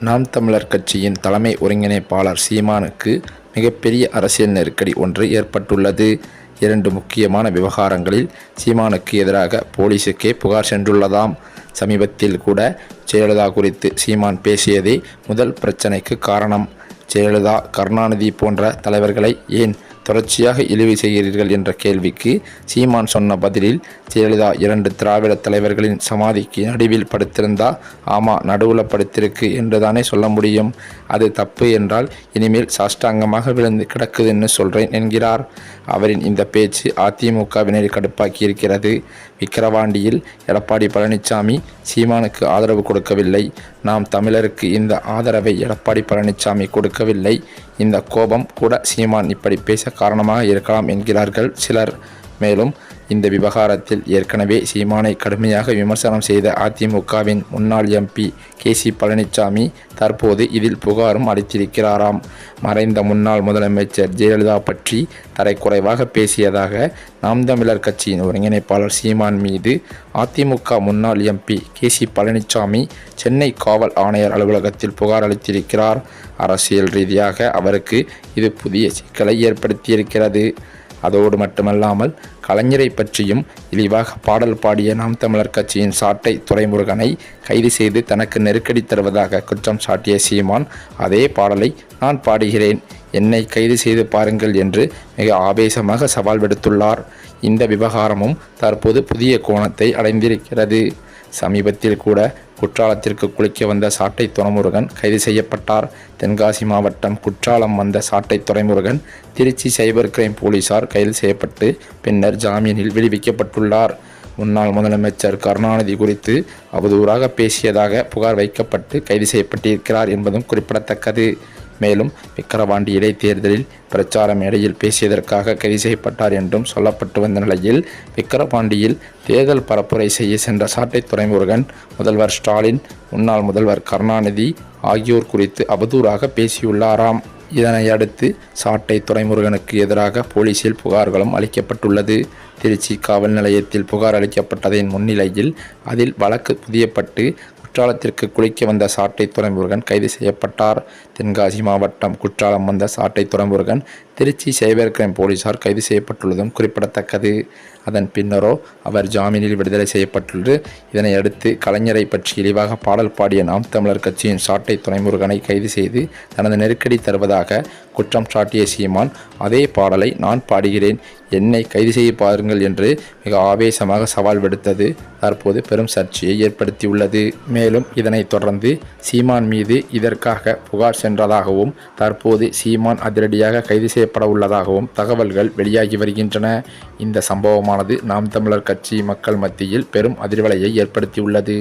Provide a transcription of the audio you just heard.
நாம் தமிழர் கட்சியின் தலைமை ஒருங்கிணைப்பாளர் சீமானுக்கு மிகப்பெரிய அரசியல் நெருக்கடி ஒன்று ஏற்பட்டுள்ளது. இரண்டு முக்கியமான விவகாரங்களில் சீமானுக்கு எதிராக போலீசுக்கே புகார் சென்றுள்ளதாம். சமீபத்தில் கூட ஜெயலலிதா குறித்து சீமான் பேசியதே முதல் பிரச்சனைக்கு காரணம். ஜெயலலிதா கருணாநிதி போன்ற தலைவர்களை ஏன் தொடர்ச்சியாக இழிவு செய்கிறீர்கள் என்ற கேள்விக்கு சீமான் சொன்ன பதிலில் ஜெயலலிதா இரண்டு திராவிட தலைவர்களின் சமாதிக்கு நடுவில் படுத்திருந்தா ஆமா நடுவில் படுத்திருக்கு என்றுதானே சொல்ல முடியும். அது தப்பு என்றால் இனிமேல் சாஷ்டாங்கமாக விழுந்து கிடக்குதுன்னு சொல்றேன் என்கிறார். அவரின் இந்த பேச்சு அதிமுகவினரை கடுப்பாக்கி இருக்கிறது விக்கிரவாண்டியில் எடப்பாடி பழனிசாமி சீமானுக்கு ஆதரவு கொடுக்கவில்லை. நாம் தமிழருக்கு இந்த ஆதரவை எடப்பாடி பழனிசாமி கொடுக்கவில்லை. இந்த கோபம் கூட சீமான் இப்படி பேச காரணமாக இருக்கலாம் என்கிறார்கள் சிலர். மேலும் இந்த விவகாரத்தில் ஏற்கனவே சீமானை கடுமையாக விமர்சனம் செய்த அதிமுகவின் முன்னாள் எம்பி கே சி பழனிசாமி தற்போது இதில் புகாரும் அளித்திருக்கிறாராம். மறைந்த முன்னாள் முதலமைச்சர் ஜெயலலிதா பற்றி தரைக்குறைவாக பேசியதாக நாம் தமிழர் கட்சியின் ஒருங்கிணைப்பாளர் சீமான் மீது அதிமுக முன்னாள் MP K C Palaniswami Chennai காவல் ஆணையர் அலுவலகத்தில் புகார் அளித்திருக்கிறார். அரசியல் ரீதியாக அவருக்கு இது புதிய சிக்கலை ஏற்படுத்தியிருக்கிறது. அதோடு மட்டுமல்லாமல் கலைஞரை பற்றியும் இழிவாக பாடல் பாடிய நாம் தமிழர் கட்சியின் சாட்டை துரைமுருகனை கைது செய்து தனக்கு நெருக்கடி தருவதாக குற்றம் சாட்டிய சீமான் அதே பாடலை நான் பாடுகிறேன். என்னை கைது செய்து பாருங்கள் என்று மிக ஆவேசமாக சவால் விடுத்துள்ளார். இந்த விவகாரமும் தற்போது புதிய கோணத்தை அடைந்திருக்கிறது. சமீபத்தில் கூட குற்றாலத்திற்கு குளிக்க வந்த சாட்டை துறைமுருகன் கைது செய்யப்பட்டார். தென்காசி மாவட்டம் குற்றாலம் வந்த சாட்டை துறைமுருகன் திருச்சி சைபர் கிரைம் போலீசார் கைது செய்யப்பட்டு பின்னர் ஜாமீனில் விடுவிக்கப்பட்டுள்ளார். முன்னாள் முதலமைச்சர் கருணாநிதி குறித்து அவதூறாக பேசியதாக புகார் வைக்கப்பட்டு கைது செய்யப்பட்டிருக்கிறார் என்பதும் குறிப்பிடத்தக்கது. மேலும் விக்கிரவாண்டி இடைத்தேர்தலில் பிரச்சார மேடையில் பேசியதற்காக கைது செய்யப்பட்டார் என்றும் சொல்லப்பட்டு வந்த நிலையில் விக்கிரவாண்டியில் தேர்தல் பரப்புரை செய்ய சென்ற சாட்டை துறைமுருகன் முதல்வர் ஸ்டாலின் முன்னாள் முதல்வர் கருணாநிதி ஆகியோர் குறித்து அவதூறாக பேசியுள்ளாராம். இதனை அடுத்து சாட்டை துறைமுருகனுக்கு எதிராக போலீசில் புகார்களும் அளிக்கப்பட்டுள்ளது. திருச்சி காவல் நிலையத்தில் புகார் அளிக்கப்பட்டதின் முன்னிலையில் அதில் வழக்கு புதியப்பட்டு குற்றாலத்திற்கு குளிக்க வந்த சாட்டை துறைமுருகன் கைது செய்யப்பட்டார். தென்காசி மாவட்டம் குற்றாலம் வந்த சாட்டை துறைமுருகன் திருச்சி சைபர் கிரைம் போலீசார் கைது செய்யப்பட்டுள்ளதும் குறிப்பிடத்தக்கது. அதன் பின்னரோ அவர் ஜாமீனில் விடுதலை செய்யப்பட்டுள்ளது. இதனை அடுத்து கலைஞரை பற்றி இழிவாக பாடல் பாடிய நாம் தமிழர் கட்சியின் சாட்டை துணைமுருகனை கைது செய்து தனது நெருக்கடி தருவதாக குற்றம் சாட்டிய சீமான் அதே பாடலை நான் பாடுகிறேன். என்னை கைது செய்ய பாருங்கள் என்று மிக ஆவேசமாக சவால் விடுத்தது தற்போது பெரும் சர்ச்சையை ஏற்படுத்தியுள்ளது. மேலும் இதனைத் தொடர்ந்து சீமான் மீது இதற்காக புகார் சென்றதாகவும் தற்போது சீமான் அதிரடியாக கைது செய்யப்பட உள்ளதாகவும் தகவல்கள் வெளியாகி வருகின்றன. இந்த சம்பவமானது நாம் தமிழர் கட்சி மக்கள் மத்தியில் பெரும் அதிர்வலையை ஏற்படுத்தியுள்ளது.